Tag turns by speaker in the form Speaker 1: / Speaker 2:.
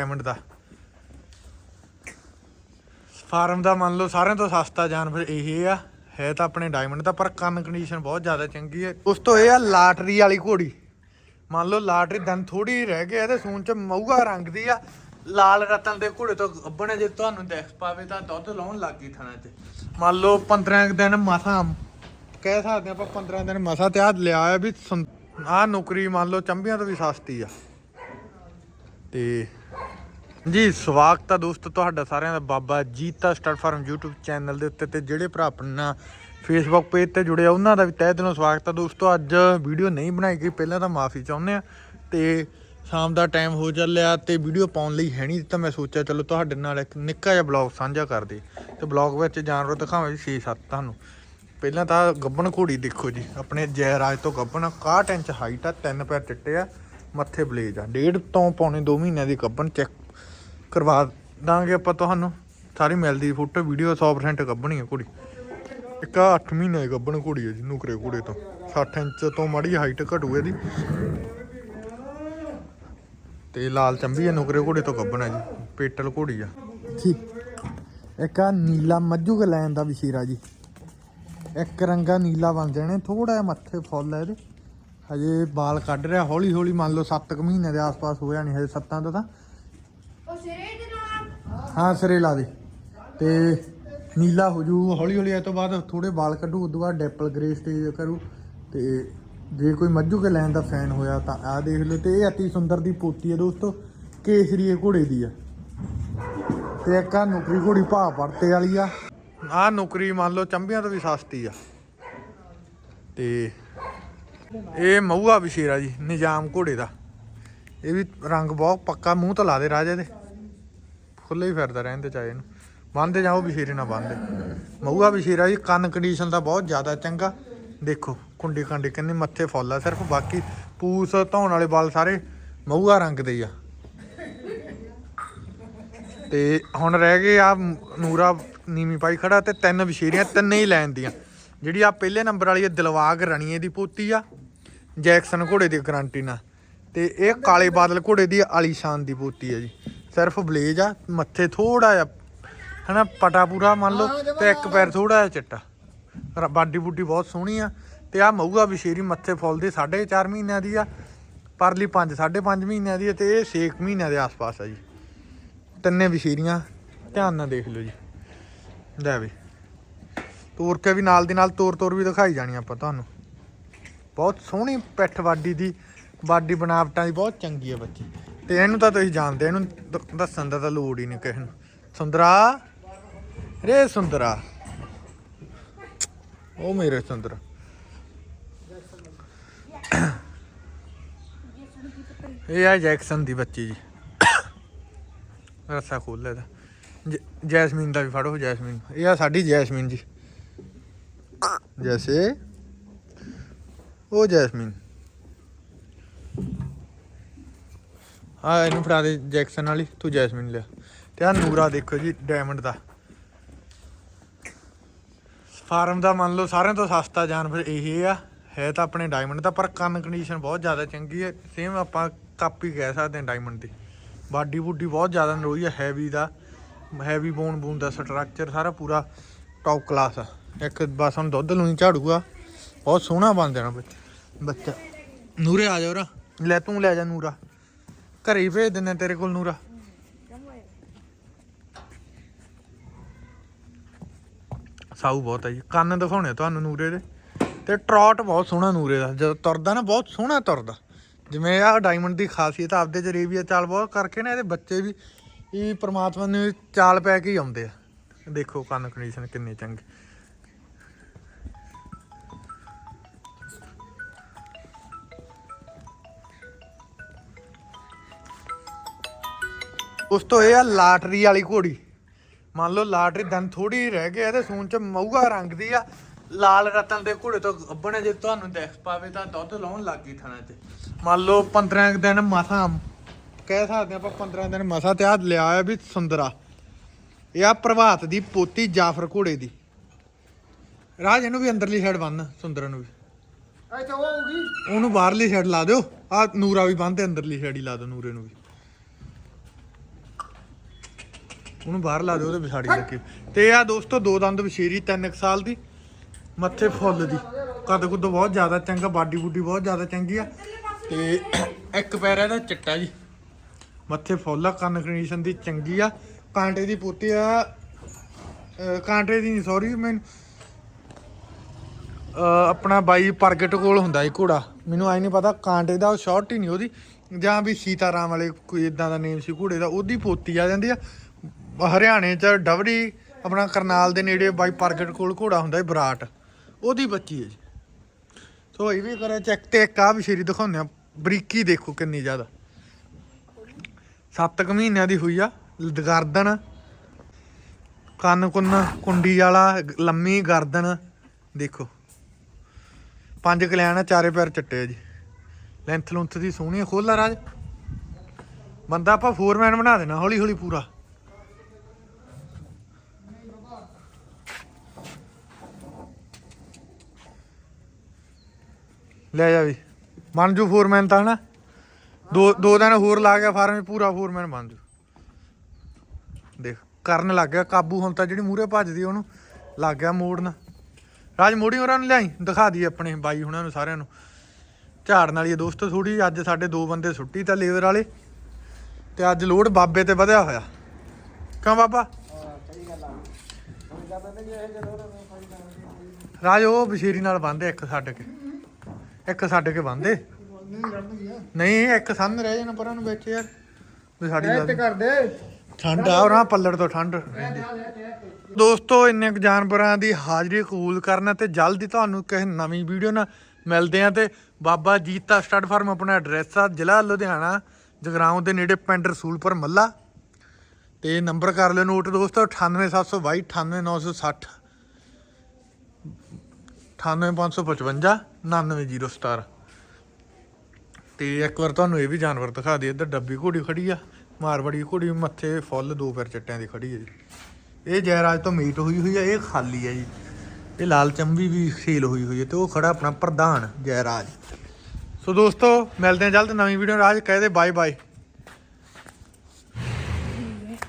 Speaker 1: Diamond ਦਾ। Farm ਦਾ ਮੰਨ ਲਓ ਸਾਰਿਆਂ ਤੋਂ ਸਸਤਾ ਜਾਨਵਰ ਇਹ ਆ। ਹੈ ਤਾਂ ਆਪਣੇ ਡਾਇਮੰਡ ਦਾ, ਪਰ ਕੰਨ ਕੰਡੀਸ਼ਨ ਬਹੁਤ ਜ਼ਿਆਦਾ ਚੰਗੀ ਹੈ ਉਸ ਤੋਂ ਇਹ ਆ ਲਾਟਰੀ ਵਾਲੀ ਘੋੜੀ। ਮੰਨ ਲਓ ਲਾਟਰੀ ਦੰਦ ਥੋੜੀ ਰਹਿ ਗਿਆ ਤੇ ਸੂਨ ਚ ਮਊਗਾ ਰੰਗ ਦੀ ਆ। ਲਾਲ ਰਤਨ ਦੇ ਘੋੜੇ ਤੋਂ ਅੱਬਣੇ ਜੇ ਤੁਹਾਨੂੰ ਦੇਖ ਪਾਵੇ ਤਾਂ ਦੁੱਧ ਲਾਉਣ ਲੱਗ ਗਈ ਥਣਾ ਚ ਮੰਨ ਲਓ 15 ਦਿਨ ਮਸਾ, ਕਹਿ ਸਕਦੇ ਆਪਾਂ 15 ਦਿਨ ਮਸਾ ਤੇ ਆ ਲਿਆ ਆ ਵੀ ਆ ਨੌਕਰੀ ਮੰਨ ਲਓ ਚੰਬੀਆਂ ਤੋਂ ਵੀ ਸਸਤੀ ਆ। ਤੇ ਜੀ, ਸਵਾਗਤ ਆ ਦੋਸਤੋ ਤੁਹਾਡਾ ਸਾਰਿਆਂ ਦਾ Baba Jeeta star farm YouTube channel ਦੇ ਉੱਤੇ ਤੇ ਜਿਹੜੇ ਭਰਾ ਆਪਣਾ Facebook ਪੇਜ ਤੇ ਜੁੜੇ ਆ, ਉਹਨਾਂ ਦਾ ਵੀ ਤਹਿ ਦਿਲੋਂ ਸਵਾਗਤ ਆ ਦੋਸਤੋ। ਅੱਜ ਵੀਡੀਓ ਨਹੀਂ ਬਣਾਈ ਗਈ, ਪਹਿਲਾਂ ਤਾਂ ਮਾਫੀ ਚਾਹੁੰਦੇ ਆ ਤੇ ਸ਼ਾਮ ਦਾ ਟਾਈਮ ਹੋ ਚੱਲਿਆ ਤੇ ਵੀਡੀਓ ਪਾਉਣ ਲਈ ਹੈ ਨਹੀਂ ਤਾਂ ਮੈਂ ਸੋਚਿਆ ਚਲੋ ਤੁਹਾਡੇ ਨਾਲ ਇੱਕ ਨਿੱਕਾ ਜਿਹਾ ਬਲੌਗ ਸਾਂਝਾ ਕਰਦੇ ਤੇ ਬਲੌਗ ਵਿੱਚ ਜਾਨਵਰ ਦਿਖਾਵਾਂ ਜੀ 6-7 ਤੁਹਾਨੂੰ। ਪਹਿਲਾਂ ਤਾਂ ਗੱਬਣ ਘੋੜੀ ਦੇਖੋ ਜੀ, ਆਪਣੇ ਜੈ ਰਾਜ ਤੋਂ ਗੱਬਣ 61 ਇੰਚ ਹਾਈਟ ਆ, ਤਿੰਨ ਪੈਰ ਚਿੱਟੇ ਆ। ਮੱਥੇ ਬਲੇਜ ਆ। ਡੇਢ ਤੋਂ ਪੌਣੇ 2 ਮਹੀਨਿਆਂ ਦੀ ਗੱਬਣ ਚੈੱਕ ਕਰਵਾ ਦਾਂਗੇ ਆਪਾਂ ਤੁਹਾਨੂੰ। ਸਾਰੀ ਮਿਲਦੀ ਫੋਟੋ, ਵੀਡੀਓ 100% ਗੱਬਣੀ ਆ ਘੋੜੀ ਇੱਕ ਆ 8 ਮਹੀਨੇ ਦੀ ਗੱਬਣ ਘੋੜੀ ਹੈ ਜੀ, ਨੁਕਰੇ ਘੋੜੇ ਤੋਂ। 60 ਇੰਚ ਤੋਂ ਮਾੜੀ ਹਾਈਟ ਘਟੂ ਇਹਦੀ। ਤੇ ਲਾਲ ਚੰਬੀ ਹੈ ਨੁਕਰੇ ਘੋੜੇ ਤੋਂ ਗੱਬਣ ਹੈ ਜੀ। ਪੇਟਲ ਘੋੜੀ ਆ। ਜੀ। ਇੱਕ ਆ ਨੀਲਾ ਮੱਝੂ ਗਲੈਨ ਦਾ ਵਿਸ਼ੀਰਾ ਜੀ। ਇੱਕ ਰੰਗਾ ਨੀਲਾ ਬਣ ਜਾਣੇ ਥੋੜਾ ਜਿਹਾ ਮੱਥੇ ਫੁੱਲ ਹੈ ਇਹਦੇ। ਹਜੇ ਵਾਲ ਕੱਢ ਰਿਹਾ ਹੌਲੀ ਹੌਲੀ ਮੰਨ ਲਓ 7 ਕੁ ਮਹੀਨੇ ਦੇ ਆਸ-ਪਾਸ ਹੋ ਜਾਣੀ ਹਜੇ 7 ਤੋਂ ਤਾਂ।
Speaker 2: ਉਹ ਸਿਰੇ ਦੇ
Speaker 1: ਹਾਂ ਸਿਰੇ ਲਾ ਦੇ। ਤੇ ਨੀਲਾ ਹੋ ਜੂ ਹੌਲੀ ਹੌਲੀ ਇਹ ਤੋਂ ਬਾਅਦ ਥੋੜੇ ਵਾਲ ਕੱਢੂ ਉਦੋਂ ਬਾਅਦ ਡੈਪਲ ਗ੍ਰੇ ਸਟੇਜ ਕਰੂ। ਤੇ ਜੇ ਕੋਈ ਮੱਝੂ ਕੇ ਲੈਣ ਦਾ ਫੈਨ ਹੋਇਆ ਤਾਂ ਆਹ ਦੇਖ ਲਓ ਤੇ ਇਹ ਅਤੀ ਸੁੰਦਰ ਦੀ ਪੋਤੀ ਹੈ ਦੋਸਤੋ ਕੇਸਰੀ ਇਹ ਘੋੜੇ ਦੀ ਆ। ਤੇ ਇੱਕ ਆ ਨੌਕਰੀ ਘੋੜੀ ਭਾਅ ਪੜਤੇ ਵਾਲੀ ਆ। ਆ ਨੌਕਰੀ ਮੰਨ ਲਓ ਚੰਬੀਆਂ ਤੋਂ ਵੀ ਸਸਤੀ ਆ। ਤੇ ਇਹ ਮਊਆ ਵਿਸ਼ੇਰਾ ਜੀ, ਨਿਜ਼ਾਮ ਘੋੜੇ ਦਾ। ਇਹ ਵੀ ਰੰਗ ਬਹੁਤ ਪੱਕਾ, ਮੂੰਹ ਤਾਂ ਲਾ ਦੇ ਰਾਜੇ ਦੇ। ਖੁੱਲੇ ਹੀ ਫਿਰਦਾ ਰਹਿੰਦੇ ਚਾਹੇ ਇਹਨੂੰ। ਬੰਨਦੇ ਜਾਓ ਵਿਸ਼ੇਰੇ ਨਾ ਬੰਨਦੇ ਮਊਆ ਵਿਸ਼ੇਰਾ ਜੀ, ਕੰਨ ਕੰਡੀਸ਼ਨ ਦਾ ਬਹੁਤ ਜ਼ਿਆਦਾ ਚੰਗਾ। ਦੇਖੋ, ਕੁੰਡੀ ਕਾਂਡੀ ਕਿੰਨੇ ਮੱਥੇ ਫੁੱਲ ਆ, ਸਿਰਫ ਬਾਕੀ ਪੂਸ ਧੌਣ ਵਾਲੇ ਵਾਲ ਸਾਰੇ ਮਊਆ ਰੰਗ ਦੇ ਆ। ਤੇ ਹੁਣ ਰਹਿ ਗਏ ਆ ਨੂਰਾ, ਨੀਵੀਂ ਪਾਈ ਖੜਾ ਤੇ ਤਿੰਨ ਵਿਸ਼ੇਰੀਆਂ ਤਿੰਨੇ ਹੀ ਲੈਣ ਦੀਆਂ। ਜਿਹੜੀ ਆ ਪਹਿਲੇ ਨੰਬਰ ਵਾਲੀ ਹੈ ਦਿਲਵਾਗ ਰਣੀਏ ਦੀ ਪੋਤੀ ਆ। ਜੈਕਸਨ ਘੋੜੇ ਦੀ ਗਰੰਟੀ ਨਾਲ। ਤੇ ਇਹ ਕਾਲੇ ਬਾਦਲ ਘੋੜੇ ਦੀ ਆਲੀਸ਼ਾਨ ਦੀ ਪੋਤੀ ਹੈ ਜੀ। ਸਿਰਫ ਬਲੇਜ ਆ ਮੱਥੇ ਥੋੜਾ ਜਿਹਾ ਹਨਾ ਪਟਾ ਪੂਰਾ ਮੰਨ ਲਓ ਤੇ ਇੱਕ ਪੈਰ ਥੋੜਾ ਜਿਹਾ ਚਿੱਟਾ। ਬਾਡੀ ਬੂਡੀ ਬਹੁਤ ਸੋਹਣੀ ਆ। ਤੇ ਆ ਮਊਗਾ ਵਿਸ਼ੇਰੀ ਮੱਥੇ ਫੁੱਲ ਦੇ 4.5 ਮਹੀਨਿਆਂ ਦੀ ਆ ਪਰਲੀ 5 5.5 ਮਹੀਨਿਆਂ ਦੀ ਆ ਤੇ ਇਹ 6 ਮਹੀਨਿਆਂ ਦੇ ਆਸ-ਪਾਸ ਆ ਜੀ। ਤਿੰਨੇ ਵਿਸ਼ੇਰੀਆਂ ਧਿਆਨ ਨਾਲ ਦੇਖ ਲਿਓ ਜੀ। ਲੈ ਵੀ। ਤੋਰ ਕੇ ਵੀ ਨਾਲ ਦੀ ਨਾਲ ਤੋਰ ਤੋਰ ਵੀ ਦਿਖਾਈ ਜਾਣੀ ਆਪਾਂ ਤੁਹਾਨੂੰ। ਬਹੁਤ ਸੋਹਣੀ ਪਿੱਠ ਵਾਡੀ ਦੀ ਬਾਡੀ ਬਣਾਵਟਾਂ ਦੀ ਬਹੁਤ ਚੰਗੀ ਹੈ ਬੱਚੀ। ਤੇ ਇਹਨੂੰ ਤਾਂ ਤੁਸੀਂ ਜਾਣਦੇ, ਇਹਨੂੰ ਦ- ਦੱਸਣ ਦਾ ਤਾਂ ਲੋੜ ਹੀ ਨਹੀਂ ਕਿਸੇ ਨੂੰ। ਸੁੰਦਰਾ, ਰੇ ਸੁੰਦਰਾ। ਉਹ ਮੇਰੇ ਸੁੰਦਰਾ। ਇਹ ਆ ਜੈਕਸਨ ਦੀ ਬੱਚੀ ਜੀ। ਰੱਸਾ ਖੋਲ ਲੈ ਦਾ ਜੈਸਮੀਨ ਦਾ ਵੀ ਫੜੋ, ਜੈਸਮੀਨ। ਇਹ ਆ ਸਾਡੀ ਜੈਸਮੀਨ ਜੀ। ਜੈਸੇ ਉਹ ਜੈਸਮੀਨ। ਆ ਇਹਨੂੰ ਫੜਾ ਦੇ ਜੈਕਸਨ ਵਾਲੀ, ਤੂੰ ਜੈਸਮੀਨ ਲਿਆ। ਤੇ ਆ ਨੂਰਾ ਦੇਖੋ ਜੀ ਡਾਇਮੰਡ ਦਾ। ਫਾਰਮ ਦਾ ਮੰਨ ਲਓ ਸਾਰਿਆਂ ਤੋਂ ਸਸਤਾ ਜਾਨਵਰ ਇਹ ਆ, ਹੈ ਤਾਂ ਆਪਣੇ ਡਾਇਮੰਡ ਦਾ, ਪਰ ਕੰਨ ਕੰਡੀਸ਼ਨ ਬਹੁਤ ਜ਼ਿਆਦਾ ਚੰਗੀ ਹੈ। ਸੇਮ ਆਪਾਂ ਕਾਪੀ ਕਹਿ ਸਕਦੇ ਹਾਂ ਡਾਇਮੰਡ ਦੀ। ਬਾਡੀ ਬੁੱਡੀ ਬਹੁਤ ਜ਼ਿਆਦਾ ਨਰੋਈ ਹੈ ਹੈਵੀ ਦਾ ਹੈਵੀ ਬੋਨ ਬੂਨ ਦਾ ਸਟਰਕਚਰ ਸਾਰਾ ਪੂਰਾ ਟੌਪ ਕਲਾਸ ਆ। ਇੱਕ ਬਸ ਹੁਣ ਦੁੱਧ ਲੂਈ ਝਾੜੂਗਾ ਬਹੁਤ ਸੋਹਣਾ ਬਣ ਜਾਣਾ ਬੱਚਾ। ਬੱਚਾ। ਨੂਰੇ ਆ ਜਾ ਉਰਾ। ਲੈ ਤੂੰ ਲੈ ਜਾ ਨੂਰਾ। ਘਰੇ ਹੀ ਭੇਜ ਦਿੰਨੇ ਤੇਰੇ ਕੋਲ ਨੂਰਾ। ਸਾਊ ਬਹੁਤ ਹੈ ਜੀ। ਕੰਨ ਦਿਖਾਉਣੇ ਤੁਹਾਨੂੰ ਨੂਰੇ ਦੇ। ਤੇ ਟਰੌਟ ਬਹੁਤ ਸੋਹਣਾ ਨੂਰੇ ਦਾ। ਜਦੋਂ ਤੁਰਦਾ ਨਾ ਬਹੁਤ ਸੋਹਣਾ ਤੁਰਦਾ। ਜਿਵੇਂ ਆ ਡਾਇਮੰਡ ਦੀ ਖਾਸੀਅਤ ਆਪਦੇ ਚ ਰੇਵੀਆ ਚਾਲ ਬਹੁਤ ਕਰਕੇ ਨਾ ਇਹਦੇ ਬੱਚੇ ਵੀ ਇਹ ਪ੍ਰਮਾਤਮਾ ਨੇ ਚਾਲ ਪੈ ਕੇ ਹੀ ਆਉਂਦੇ ਆ। ਦੇਖੋ ਕੰਨ ਕੰਡੀਸ਼ਨ ਕਿੰਨੀ ਚੰਗੀ। ਉਸ ਤੋਂ ਇਹ ਆ ਲਾਟਰੀ ਵਾਲੀ ਘੋੜੀ। ਮੰਨ ਲਓ ਲਾਟਰੀ ਦੰਦ ਥੋੜੀ ਰਹਿ ਗਿਆ ਇਹਦੇ ਸੂਨ ਚ ਮਊਗਾ ਰੰਗ ਦੀ ਆ। ਲਾਲ ਰਤਨ ਦੇ ਘੋੜੇ ਤੋਂ ਅੱਬਣੇ ਜੇ ਤੁਹਾਨੂੰ ਦੇਖ ਪਾਵੇ ਤਾਂ ਦੁੱਧ ਲਾਉਣ ਲੱਗ ਗਈ ਥਣਾ ਤੇ। ਮੰਨ ਲਓ 15 ਕੁ ਦਿਨ ਮਸਾਂ ਕਹਿ ਸਕਦੇ ਆਪਾਂ 15 ਦਿਨ ਮਸਾਂ ਤੇ ਆ ਲਿਆ ਆ ਵੀ ਸੁੰਦਰਾ। ਇਹ ਆ ਪ੍ਰਭਾਤ ਦੀ ਪੋਤੀ ਜਾਫਰ ਘੋੜੇ ਦੀ। ਰਾਜ ਇਹਨੂੰ ਵੀ ਅੰਦਰਲੀ ਸਾਈਡ ਬੰਨ ਸੁੰਦਰਾ ਨੂੰ ਵੀ।
Speaker 3: ਉਹ ਹੋਊਗੀ
Speaker 1: ਉਹਨੂੰ ਬਾਹਰਲੀ ਸਾਈਡ ਲਾ ਦਿਓ। ਆ ਨੂਰਾ ਵੀ ਬੰਨਦੇ ਅੰਦਰਲੀ ਸਾਈਡ ਹੀ ਲਾ ਦਿਓ ਨੂਰੇ ਨੂੰ ਵੀ। ਉਹਨੂੰ ਬਾਹਰ ਲਾ ਦਿਓ, ਉਹਦੇ ਵਿਛਾੜੀ ਲੱਗੀ ਤੇ ਆ ਦੋਸਤੋ, ਦੋ ਦੰਦ ਵਿਸ਼ੇਰੀ 3 ਸਾਲ ਦੀ, ਮੱਥੇ ਫੁੱਲ ਦੀ। ਕੱਦ ਕੁੱਦ ਬਹੁਤ ਜ਼ਿਆਦਾ ਚੰਗਾ, ਬਾਡੀ ਬੂਡੀ ਬਹੁਤ ਜ਼ਿਆਦਾ ਚੰਗੀ ਆ। ਤੇ ਇੱਕ ਪੈਰ ਇਹਦਾ ਚਿੱਟਾ ਜੀ। ਮੱਥੇ ਫੁੱਲ ਆ, ਕੰਨ ਕੰਡੀਸ਼ਨ ਦੀ ਚੰਗੀ ਆ। ਕਾਂਟੇ ਦੀ ਪੋਤੀ ਆ ਕਾਂਟੇ ਦੀ ਨਹੀਂ ਸੌਰੀ ਮੈਂ ਆਪਣਾ ਬਾਈ ਪ੍ਰਗਟ ਕੋਲ ਹੁੰਦਾ ਇਹ ਘੋੜਾ। ਮੈਨੂੰ ਆਈ ਨਹੀਂ ਪਤਾ, ਕਾਂਟੇ ਦਾ ਉਹ ਸ਼ਾਰਟ ਹੀ ਨਹੀਂ ਉਹਦੀ। ਜਾਂ ਵੀ ਸੀਤਾਰਾਮ ਵਾਲੇ ਕੋਈ ਇਦਾਂ ਦਾ ਨੇਮ ਸੀ ਘੋੜੇ ਦਾ, ਉਹਦੀ ਪੋਤੀ ਆ ਜਾਂਦੀ ਆ। ਹਰਿਆਣੇ ਚ ਡਵੜੀ ਆਪਣਾ ਕਰਨਾਲ ਦੇ ਨੇੜੇ ਬਾਈ ਪ੍ਰਗਟ ਕੋਲ ਘੋੜਾ ਹੁੰਦਾ ਹੈ ਬਰਾਟ। ਉਹਦੀ ਬੱਚੀ ਹੈ ਜੀ। ਸੋ ਇਹ ਵੀ ਕਰੇ ਚੈੱਕ ਤੇ ਇੱਕ ਆ ਵਿਸ਼ੇਰੀ ਦਿਖਾਉਂਦੇ ਆ ਬਰੀਕੀ ਦੇਖੋ ਕਿੰਨੀ ਜ਼ਿਆਦਾ। 7 ਕੁ ਮਹੀਨਿਆਂ ਦੀ ਹੋਈ ਆ, ਗਰਦਨ। ਕੰਨ ਕੁੰਨ, ਕੁੰਡੀ ਵਾਲਾ, ਲੰਮੀ ਗਰਦਨ। ਦੇਖੋ। ਪੰਜ ਕਲਿਆਣ ਆ, ਚਾਰੇ ਪੈਰ ਚੱਟੇ ਆ ਜੀ। ਲੈਂਥ ਲੁੰਥ ਦੀ ਸੋਹਣੀ ਆ ਰਾਜ। ਬੰਦਾ ਆਪਾਂ ਫੋਰਮੈਨ ਬਣਾ ਦੇਣਾ ਹੌਲੀ ਹੌਲੀ ਪੂਰਾ। ਲੈ ਜਾ ਵੀ। ਬਣ ਜੂ ਫੋਰਮੈਨ ਤਾਂ ਹਨਾ। ਦੋ ਦੋ ਦਿਨ ਹੋਰ ਲਾ ਗਿਆ ਫਾਰਮ 'ਚ ਪੂਰਾ ਫੋਰਮੈਨ ਬਣ ਜੂ ਦੇਖ, ਕਰਨ ਲੱਗ ਗਿਆ ਕਾਬੂ ਹੁਣ ਤਾਂ ਜਿਹੜੀ ਮੂਰੇ ਭੱਜਦੀ ਉਹਨੂੰ। ਲੱਗ ਗਿਆ ਮੋੜਨ। ਰਾਜ ਮੋੜੀ ਹੋਰਾਂ ਨੂੰ ਲਿਆਈ, ਦਿਖਾ ਦੀ ਆਪਣੇ ਬਾਈ ਹੁਣਾਂ ਨੂੰ ਸਾਰਿਆਂ ਨੂੰ। ਝਾੜਨ ਵਾਲੀ ਆ ਦੋਸਤੋ ਥੋੜੀ ਅੱਜ ਸਾਡੇ ਦੋ ਬੰਦੇ ਛੁੱਟੀ ਤਾਂ ਲੇਬਰ ਵਾਲੇ। ਤੇ ਅੱਜ ਲੋਡ ਬਾਬੇ ਤੇ ਵਧਿਆ ਹੋਇਆ। ਕਿਉਂ ਬਾਬਾ? ਰਾਜ ਉਹ ਬਸ਼ੀਰੀ ਨਾਲ ਬੰਦੇ ਇੱਕ ਛੱਡ ਕੇ। ਇੱਕ ਛੱਡ ਕੇ ਬੰਦੇ
Speaker 3: ਨਹੀਂ
Speaker 1: ਇੱਕ ਸੰਨ ਰਹਿ ਜਾਣਾ ਪਰਾਂ ਨੂੰ ਬੈਠੇ ਯਾਰ। ਵੀ ਸਾਡੀ
Speaker 3: ਤੇ ਕਰ ਦੇ।
Speaker 1: ਠੰਡ ਆ ਉਹਨਾਂ ਪੱਲੜ ਤੋਂ ਠੰਡ। ਦੋਸਤੋ ਇੰਨੇ ਜਾਨਵਰਾਂ ਦੀ ਹਾਜ਼ਰੀ ਕਬੂਲ ਕਰਨਾ ਤੇ ਜਲਦੀ ਤੁਹਾਨੂੰ ਕਿਸੇ ਨਵੀਂ ਵੀਡੀਓ ਨਾਲ ਮਿਲਦੇ ਆ ਤੇ ਬਾਬਾ ਜੀਤਾ ਸਟੱਡ ਫਾਰਮ ਆਪਣਾ ਐਡਰੈਸ ਆ ਜ਼ਿਲ੍ਹਾ ਲੁਧਿਆਣਾ ਜਗਰਾਉਂ ਦੇ ਨੇੜੇ ਪਿੰਡ ਰਸੂਲਪੁਰ ਮੱਲਾ। ਤੇ ਨੰਬਰ ਕਰ ਲਿਓ ਨੋਟ ਦੋਸਤੋ 98722 98960 98555 99017 ਤੇ ਇੱਕ ਵਾਰ ਤੁਹਾਨੂੰ ਇਹ ਵੀ ਜਾਨਵਰ ਦਿਖਾ ਦਈਏ, ਇੱਧਰ ਡੱਬੀ ਘੋੜੀ ਖੜੀ ਆ, ਮਾਰਵਾੜੀ ਘੋੜੀ ਮੱਥੇ ਫੁੱਲ ਦੋ ਪੈਰ ਚੱਟਿਆਂ ਦੀ ਖੜੀ ਹੈ ਜੀ। ਇਹ ਜੈਰਾਜ ਤੋਂ ਮੀਟ ਹੋਈ ਹੋਈ ਆ, ਇਹ ਖਾਲੀ ਹੈ ਜੀ। ਇਹ ਲਾਲ ਚੰਬੀ ਵੀ ਸੇਲ ਹੋਈ ਹੋਈ ਹੈ ਤੇ ਉਹ ਖੜਾ ਆਪਣਾ ਪ੍ਰਧਾਨ ਜੈਰਾਜ। ਸੋ ਦੋਸਤੋ, ਮਿਲਦੇ ਹਾਂ ਜਲਦ ਨਵੀਂ ਵੀਡੀਓ ਰਾਜ ਕਹਦੇ ਬਾਏ ਬਾਏ